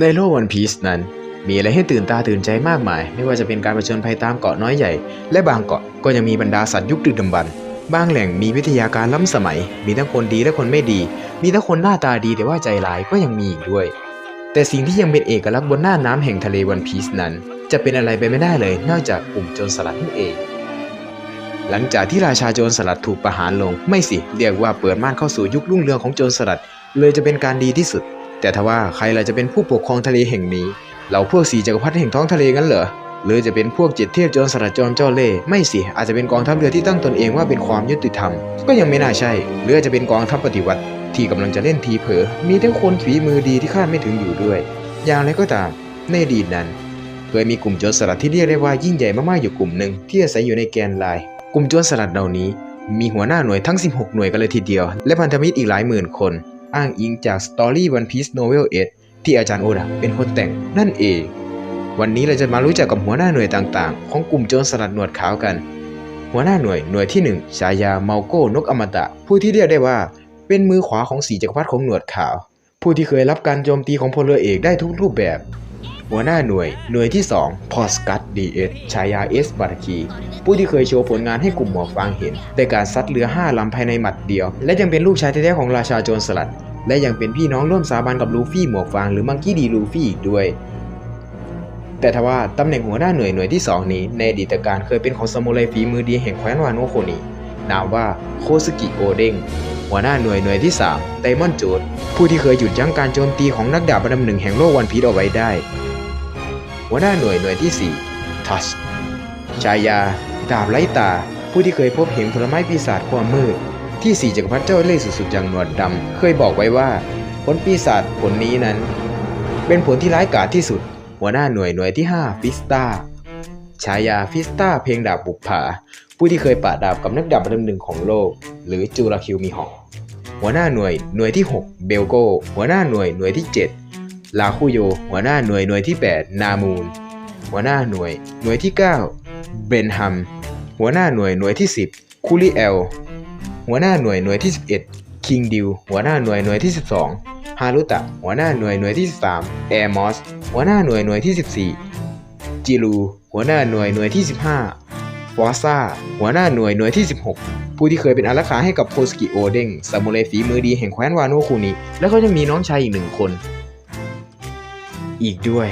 ในโลกวันพีซนั้น มีอะไรให้ตื่นตาตื่นใจมากมาย ไม่ว่าจะเป็นการประจนภัยตามเกาะน้อยใหญ่ และบางเกาะก็ยังมีบรรดาสัตว์ยุคดึกดำบรรพ์บางแหล่งมีวิทยาการล้ำสมัย มีทั้งคนดีและคนไม่ดี มีทั้งคนหน้าตาดีแต่ว่าใจร้ายก็ยังมีอีกด้วย แต่สิ่งที่ยังเป็นเอกลักษณ์บนหน้าน้ำแห่งทะเลวันพีซนั้น จะเป็นอะไรไปไม่ได้เลย นอกจากกลุ่มโจรสลัดนั่นเอง หลังจากที่ราชาโจรสลัดถูกประหารลง ไม่สิ เรียกว่าเปิดม่านเข้าสู่ยุครุ่งเรืองของโจรสลัด เลยจะเป็นการดีที่สุด แต่ทว่าใครล่ะจะเป็นผู้ปกครองทะเลแห่งนี้เราพวกสีจักรพรรดิแห่งท้องทะเลงั้นเหรอหรือจะเป็นพวกเจ็ดเทพโจรสลัดจอมเจ้าเล่ห์ไม่สิอาจจะเป็นกองทัพเรือที่ตั้งตนเองว่าเป็นความยุติธรรม ก็ยังไม่น่าใช่ หรือจะเป็นกองทัพปฏิวัติ ที่กำลังจะเล่นทีเผลอมีทั้งคนฝีมือดีที่คาดไม่ถึงอยู่ด้วย อย่างไรก็ตามในอดีตนั้น เคยมีกลุ่มโจรสลัดที่เรียกได้ว่ายิ่งใหญ่มากๆอยู่กลุ่มหนึ่งที่อาศัยอยู่ในแกนลน์กลุ่มโจรสลัดเหล่านี้ มีหัวหน้าหน่วยทั้ง 16 หน่วยกันเลยทีเดียว และพันธมิตรอีกหลายหมื่นคน อ้างอิงจาก Story One Piece Novel 8ที่อาจารย์โอดะเป็นคนแต่งนั่นเอง วันนี้เราจะมารู้จักกับหัวหน้าหน่วยต่างๆ ของกลุ่มโจรสลัดหนวดขาวกัน หัวหน้าหน่วยหน่วยที่ 1 ชายาเมาโก้นกอมตะ ผู้ที่เรียกได้ว่า เป็นมือขวาของสีจักรพรรดิของหนวดขาว ผู้ที่เคยรับการโจมตีของพลเรือเอกได้ทุกรูปแบบ หัวหน้าหน่วย หน่วยที่ 2 พอสกัตดีเอสฉายาเอสบาร์คี ผู้ที่เคยโชว์ผลงานให้กลุ่มหมวกฟางเห็นในการซัดเรือ 5 ลำภายในหมัดเดียว และยังเป็นลูกชายแท้ๆของราชาโจรสลัด และยังเป็นพี่น้องร่วมสาบานกับลูฟี่หมวกฟางหรือมังกี้ดีลูฟี่อีกด้วย แต่ทว่าตำแหน่งหัวหน้าหน่วยหน่วยที่ 2 นี้ในอดีตการเคยเป็นของซามูไรฝีมือดีแห่งแคว้นวาโนโคนินามว่าโคสกิโอเด้งหัวหน้าหน่วยหน่วยที่3ไดมอนด์โจดผู้ที่เคยหยุดยั้งการโจมตีของนักดาบอันดับหนึ่งแห่งโลกวันพีชเอาไว้ได้ หัวหน้าหน่วยหน่วยที่ 4 ทัชชายา ดาบไร้ตา ผู้ที่เคยพบเห็นผลไม้ปีศาจความมืด ที่สี่จักรพรรดิเจ้าเล่ห์สุดๆอย่างหนวดดำ เคยบอกไว้ว่า ผลปีศาจผลนี้นั้น เป็นผลที่ร้ายกาจที่สุด หัวหน้าหน่วยหน่วยที่ 5 ฟิสตาฉายาฟิสตาเพลงดาบบุกผา ผู้ที่เคยปะดาบกับนักดาบอันดับหนึ่งของโลก หรือจูราคิวมีฮอกหัวหน้าหน่วยหน่วยที่ 6 เบลโก หัวหน้าหน่วยหน่วยที่ 7 ลาคูโย หัวหน้าหน่วยหน่วยที่ 8 นามูนหัวหน้าหน่วย หน่วยที่ 9 เบนฮัม หัวหน้าหน่วยหน่วยที่ 10 คูลิเอล หัวหน้าหน่วยหน่วยที่ 11 คิงดิว หัวหน้าหน่วยหน่วยที่ 12 ฮารุตะ หัวหน้าหน่วยหน่วยที่ 13 แอร์มอส หัวหน้าหน่วยหน่วยที่ 14 จิรู หัวหน้าหน่วยหน่วยที่ 15 ฟอซ่า หัวหน้าหน่วยหน่วยที่ 16ผู้ที่เคยเป็นอารักขาให้กับโคสกิโอเด้งซามูไรฝีมือดีแห่งแคว้นวาโนคุนิแล้วก็ยังมีน้องชายอีกหนึ่งคน อีกด้วย